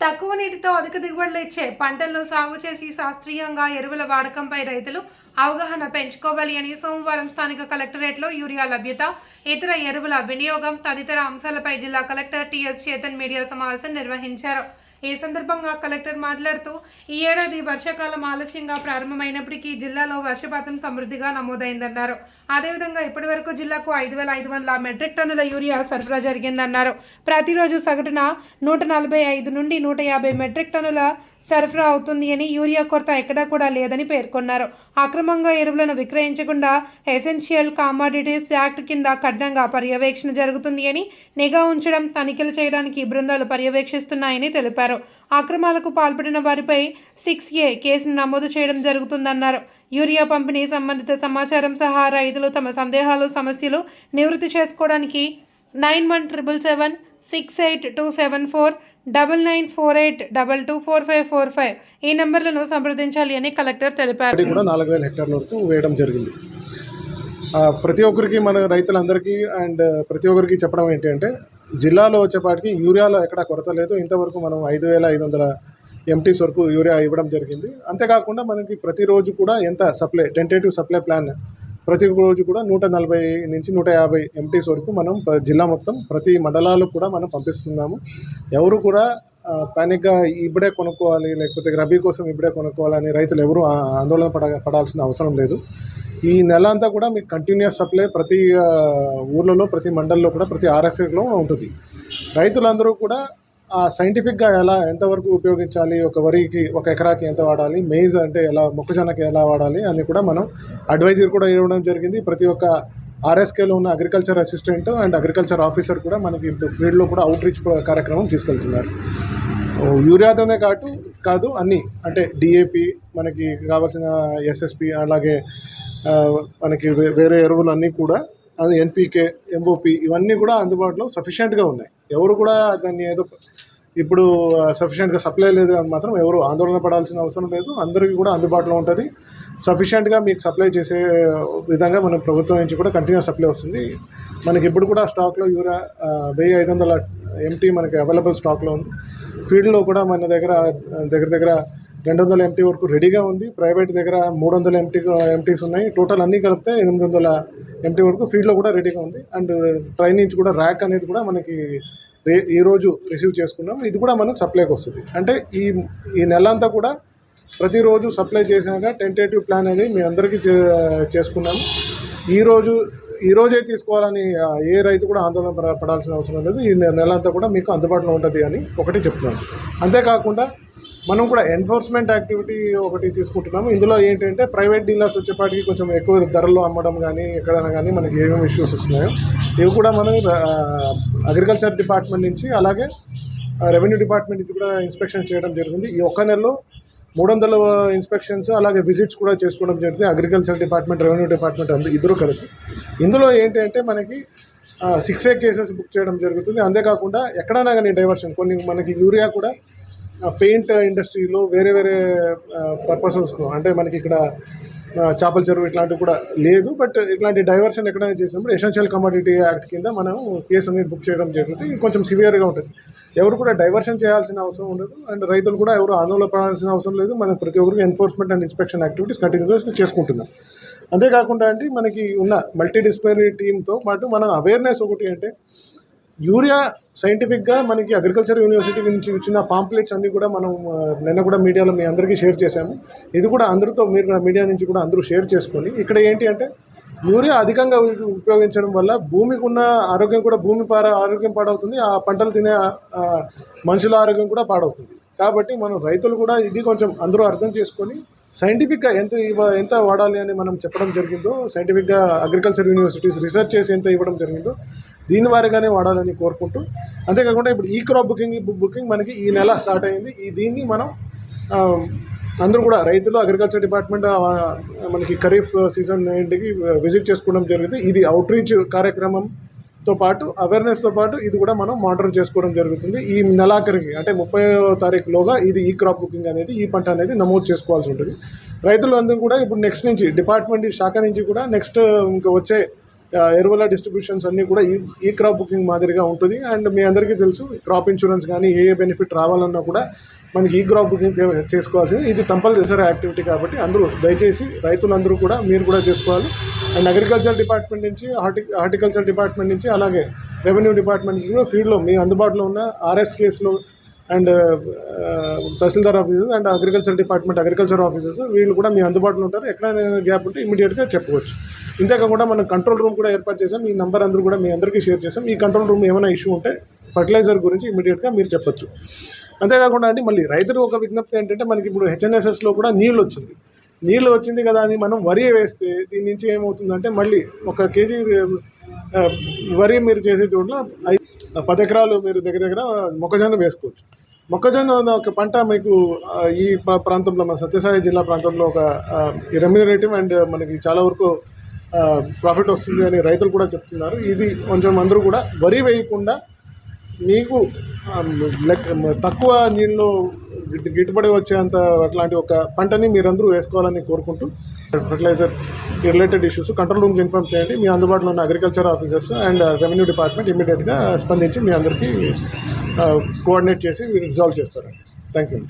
తక్కువ నీటితో అధిక దిగుబడులు ఇచ్చే పంటలను సాగు చేసి శాస్త్రీయంగా ఎరువుల వాడకంపై రైతులు అవగాహన పెంచుకోవాలి అని సోమవారం స్థానిక కలెక్టరేట్లో యూరియా లభ్యత ఇతర ఎరువుల వినియోగం తదితర అంశాలపై జిల్లా కలెక్టర్ టిఎస్ చేతన్ మీడియా సమావేశం నిర్వహించారు. ఈ సందర్భంగా కలెక్టర్ మాట్లాడుతూ ఈ ఏడాది వర్షాకాలం ఆలస్యంగా ప్రారంభమైనప్పటికీ జిల్లాలో వర్షపాతం సమృద్ధిగా నమోదైందన్నారు. అదేవిధంగా ఇప్పటివరకు జిల్లాకు ఐదు వేల ఐదు వందల మెట్రిక్ టన్నుల యూరియా సరఫరా జరిగిందన్నారు. ప్రతిరోజు సగటున నూట నలభై ఐదు నుండి నూట యాభై మెట్రిక్ టన్నుల సరఫరా అవుతుంది అని యూరియా కొరత ఎక్కడా కూడా లేదని పేర్కొన్నారు. అక్రమంగా ఎరువులను విక్రయించకుండా ఎసెన్షియల్ కామాడిటీస్ యాక్ట్ కింద కఠినంగా పర్యవేక్షణ జరుగుతుంది అని నిఘా ఉంచడం తనిఖీలు చేయడానికి బృందాలు పర్యవేక్షిస్తున్నాయని తెలిపారు. అక్రమాలకు పాల్పడిన వారిపై సిక్స్ ఏ కేసును నమోదు చేయడం జరుగుతుందన్నారు. యూరియా పంపిణీ సంబంధిత సమాచారం సహా రైతులు తమ సందేహాలు సమస్యలు నివృత్తి చేసుకోవడానికి nine one triple seven six eight two seven four double nine four eight double two four five four five ఈ నెంబర్లను సంప్రదించాలి అని కలెక్టర్ తెలిపారు. కూడా నాలుగు వేల హెక్టార్ల వరకు వేయడం జరిగింది. ప్రతి ఒక్కరికి మన రైతులందరికీ అండ్ ప్రతి ఒక్కరికి చెప్పడం ఏంటంటే జిల్లాలో వచ్చేపాటికి యూరియాలో ఎక్కడ కొరత లేదు. ఇంతవరకు మనం ఐదు వేల ఐదు వందల ఎంటీస్ వరకు యూరియా ఇవ్వడం జరిగింది. అంతేకాకుండా మనకి ప్రతిరోజు కూడా ఎంత సప్లై టెంటేటివ్ సప్లై ప్లాన్ ప్రతి రోజు కూడా నూట నలభై నుంచి నూట యాభై ఎంటీస్ వరకు మనం జిల్లా మొత్తం ప్రతి మండలాలకు కూడా మనం పంపిస్తున్నాము. ఎవరు కూడా ప్యానిక్గా ఇప్పుడే కొనుక్కోవాలి లేకపోతే రబీ కోసం ఇప్పుడే కొనుక్కోవాలని రైతులు ఎవరు ఆందోళన పడ పడాల్సిన అవసరం లేదు. ఈ నెల అంతా కూడా మీకు కంటిన్యూస్ సప్లై ప్రతి ఊర్లలో ప్రతి మండల్లో కూడా ప్రతి ఆరక్షకులో ఉంటుంది. రైతులందరూ కూడా సైంటిఫిక్గా ఎలా ఎంతవరకు ఉపయోగించాలి ఒక వరికి ఒక ఎకరాకి ఎంత వాడాలి మెయిజ్ అంటే ఎలా మొక్కజొన్నకి ఎలా వాడాలి అని కూడా మనం అడ్వైజర్ కూడా ఇవ్వడం జరిగింది. ప్రతి ఒక్క ఆర్ఎస్కేలో ఉన్న agriculture assistant and agriculture officer కూడా మనకి ఇప్పుడు ఫీల్డ్లో కూడా అవుట్రీచ్ కార్యక్రమం తీసుకెళ్తున్నారు. యూరియాతోనే కాటు కాదు అన్నీ అంటే డిఏపి మనకి కావాల్సిన ఎస్ఎస్పి అలాగే మనకి వేరే ఎరువులు అన్నీ కూడా అది ఎన్పికే ఎంఓపి ఇవన్నీ కూడా అందుబాటులో సఫిషియెంట్గా ఉన్నాయి. ఎవరు కూడా దాన్ని ఏదో ఇప్పుడు సఫిషియెంట్గా సప్లై లేదు అని మాత్రం ఎవరు ఆందోళన పడాల్సిన అవసరం లేదు. అందరికీ కూడా అందుబాటులో ఉంటుంది. సఫిషియెంట్గా మీకు సప్లై చేసే విధంగా మనం ప్రభుత్వం నుంచి కూడా కంటిన్యూ సప్లై వస్తుంది. మనకి ఇప్పుడు కూడా స్టాక్లో యూరియా వెయ్యి ఐదు వందల ఎంటీ మనకి అవైలబుల్ స్టాక్లో ఉంది. ఫీల్డ్లో కూడా మన దగ్గర దగ్గర దగ్గర రెండు వందల ఎంటీ వరకు రెడీగా ఉంది. ప్రైవేట్ దగ్గర మూడు వందల ఎంటీ ఎంటీస్ ఉన్నాయి. టోటల్ అన్నీ కలిపితే ఎనిమిది వందల ఎంటీ వరకు ఫీల్డ్లో కూడా రెడీగా ఉంది. అండ్ ట్రైన్ నుంచి కూడా ర్యాక్ అనేది కూడా మనకి రే ఈ రోజు రిసీవ్ చేసుకున్నాం. ఇది కూడా మనకు సప్లైకి వస్తుంది. అంటే ఈ ఈ నెల అంతా కూడా ప్రతిరోజు సప్లై చేశాక టెంటేటివ్ ప్లాన్ అనేది మీ అందరికీ చే- చేసుకున్నాము. ఈరోజు ఈ రోజే తీసుకోవాలని ఏ రైతు కూడా ఆందోళన పడాల్సిన అవసరం లేదు. ఈ నెల అంతా కూడా మీకు అందుబాటులో ఉంటుంది అని ఒకటి చెప్తున్నాను. అంతేకాకుండా మనం కూడా ఎన్ఫోర్స్మెంట్ యాక్టివిటీ ఒకటి తీసుకుంటున్నాము. ఇందులో ఏంటంటే ప్రైవేట్ డీలర్స్ వచ్చేపాటికి కొంచెం ఎక్కువ ధరల్లో అమ్మడం కానీ ఎక్కడైనా కానీ మనకి ఏమేమి ఇష్యూస్ వస్తున్నాయో ఇవి కూడా మనం అగ్రికల్చర్ డిపార్ట్మెంట్ నుంచి అలాగే రెవెన్యూ డిపార్ట్మెంట్ నుంచి కూడా ఇన్స్పెక్షన్ చేయడం జరిగింది. ఈ ఒక్క నెలలో మూడు వందల ఇన్స్పెక్షన్స్ అలాగే విజిట్స్ కూడా చేసుకోవడం జరిగింది. అగ్రికల్చర్ డిపార్ట్మెంట్ రెవెన్యూ డిపార్ట్మెంట్ అందు ఇద్దరు కలిపి. ఇందులో ఏంటంటే మనకి సిక్స్ ఏ కేసెస్ బుక్ చేయడం జరుగుతుంది. అంతేకాకుండా ఎక్కడైనా కానీ డైవర్షన్ కొన్ని మనకి యూరియా కూడా పెయింట్ ఇండస్ట్రీలో వేరే వేరే పర్పసెస్ అంటే మనకి ఇక్కడ చేపల చెరువు ఇట్లాంటివి కూడా లేదు బట్ ఇట్లాంటి డైవర్షన్ ఎక్కడైనా చేసినప్పుడు ఎసెన్షియల్ కమోడిటీ యాక్ట్ కింద మనం కేసు అనేది బుక్ చేయడం జరుగుతుంది. ఇది కొంచెం సివియర్గా ఉంటుంది. ఎవరు కూడా డైవర్షన్ చేయాల్సిన అవసరం ఉండదు. అండ్ రైతులు కూడా ఎవరు ఆందోళన పడాల్సిన అవసరం లేదు. మనం ప్రతి ఒక్కరికి ఎన్ఫోర్స్మెంట్ అండ్ ఇన్స్పెక్షన్ యాక్టివిటీస్ కంటిన్యూస్గా చేసుకుంటున్నాం. అంతేకాకుండా అంటే మనకి ఉన్న మల్టీ డిసిప్లినరీ టీంతో పాటు మనం అవేర్నెస్ ఒకటి అంటే యూరియా సైంటిఫిక్గా మనకి అగ్రికల్చర్ యూనివర్సిటీ నుంచి ఇచ్చిన పాంప్లెట్స్ అన్నీ కూడా మనం నిన్న కూడా మీడియాలో మీ అందరికీ షేర్ చేశాము. ఇది కూడా అందరితో మీరు కూడా మీడియా నుంచి కూడా అందరూ షేర్ చేసుకొని ఇక్కడ ఏంటి అంటే యూరియా అధికంగా ఉపయోగించడం వల్ల భూమికి ఉన్న ఆరోగ్యం కూడా భూమి పార ఆరోగ్యం పాడవుతుంది ఆ పంటలు తినే మనుషుల ఆరోగ్యం కూడా పాడవుతుంది. కాబట్టి మనం రైతులు కూడా ఇది కొంచెం అందరూ అర్థం చేసుకొని సైంటిఫిక్గా ఎంత ఇవ్వ ఎంత వాడాలి అని మనం చెప్పడం జరిగిందో సైంటిఫిక్గా అగ్రికల్చర్ యూనివర్సిటీస్ రీసెర్చ్ చేసి ఎంత ఇవ్వడం జరిగిందో దీని వారిగానే వాడాలని కోరుకుంటూ అంతేకాకుండా ఇప్పుడు ఈ క్రాప్ బుకింగ్ బుకింగ్ మనకి ఈ నెల స్టార్ట్ అయింది. ఈ దీన్ని మనం అందరూ కూడా రైతులు అగ్రికల్చర్ డిపార్ట్మెంట్ మనకి ఖరీఫ్ సీజన్ ఇంటికి విజిట్ చేసుకోవడం జరిగింది. ఇది అవుట్ రీచ్ తో పాటు అవేర్నెస్తో పాటు ఇది కూడా మనం మానిటర్ చేసుకోవడం జరుగుతుంది. ఈ నెలాఖరికి అంటే ముప్పై తారీఖులోగా ఇది ఈ క్రాప్ బుకింగ్ అనేది ఈ పంట అనేది నమోదు చేసుకోవాల్సి ఉంటుంది. రైతులందరూ కూడా ఇప్పుడు నెక్స్ట్ నుంచి డిపార్ట్మెంట్ శాఖ నుంచి కూడా నెక్స్ట్ ఇంకా వచ్చే ఎరువుల డిస్ట్రిబ్యూషన్స్ అన్నీ కూడా ఈ ఈ క్రాప్ బుకింగ్ మాదిరిగా ఉంటుంది. అండ్ మీ అందరికీ తెలుసు క్రాప్ ఇన్సూరెన్స్ కానీ ఏ ఏ బెనిఫిట్ రావాలన్నా కూడా మనకి ఈ క్రాప్ బుకింగ్ చేసుకోవాల్సింది. ఇది కంపల్సరీ యాక్టివిటీ కాబట్టి అందరూ దయచేసి రైతులందరూ కూడా మీరు కూడా చేసుకోవాలి. అండ్ అగ్రికల్చర్ డిపార్ట్మెంట్ నుంచి హార్టి హార్టికల్చర్ డిపార్ట్మెంట్ నుంచి అలాగే రెవెన్యూ డిపార్ట్మెంట్ నుంచి కూడా ఫీల్డ్లో మీ అందుబాటులో ఉన్న ఆర్ఎస్ కేసులో and tahsildar offices and agriculture department agriculture offices వీళ్ళు కూడా మీ అందుబాటులో ఉంటారు. ఎక్కడైనా గ్యాప్ ఉంటే ఇమీడియట్గా చెప్పవచ్చు ఇంతేకాకుండా మనం కంట్రోల్ రూమ్ కూడా ఏర్పాటు చేసాం ఈ నెంబర్ అందరూ కూడా మీ అందరికీ షేర్ చేసాం ఈ కంట్రోల్ రూమ్ ఏమైనా ఇష్యూ ఉంటే ఫర్టిలైజర్ గురించి ఇమీడియట్గా మీరు చెప్పొచ్చు. అంతేకాకుండా అండి మళ్ళీ రైతులు ఒక విజ్ఞప్తి ఏంటంటే మనకి ఇప్పుడు హెచ్ఎన్ఎస్ఎస్లో కూడా నీళ్ళు వచ్చింది. నీళ్ళు వచ్చింది కదా అని మనం వరి వేస్తే దీని నుంచి ఏమవుతుందంటే మళ్ళీ ఒక కేజీ వరి మీరు చేసే చోట్ల ఐ- పది ఎకరాలు మీరు దగ్గర దగ్గర మొక్కజొన్న వేసుకోవచ్చు. మొక్కజొన్న ఒక పంట మీకు ఈ ప్రా- ప్రాంతంలో మన సత్యసాయి జిల్లా ప్రాంతంలో ఒక రెమ్యూనరేటివ్ అండ్ మనకి చాలా వరకు ప్రాఫిట్ వస్తుంది అని రైతులు కూడా చెప్తున్నారు. ఇది కొంచెం అందరూ కూడా వరి వేయకుండా మీకు లెక్ తక్కువ నీళ్ళు గిట్- గిట్టుబడి వచ్చేంత అట్లాంటి ఒక పంటని మీరందరూ వేసుకోవాలని కోరుకుంటూ ఫర్టిలైజర్ రిలేటెడ్ ఇష్యూస్ కంట్రోల్ రూమ్కి ఇన్ఫార్మ్ చేయండి. మీ అందుబాటులో ఉన్న agriculture officers and revenue department ఇమీడియట్గా స్పందించి మీ అందరికీ uh, కోఆర్డినేట్ చేసి రిజాల్వ్ చేస్తారండి. Thank you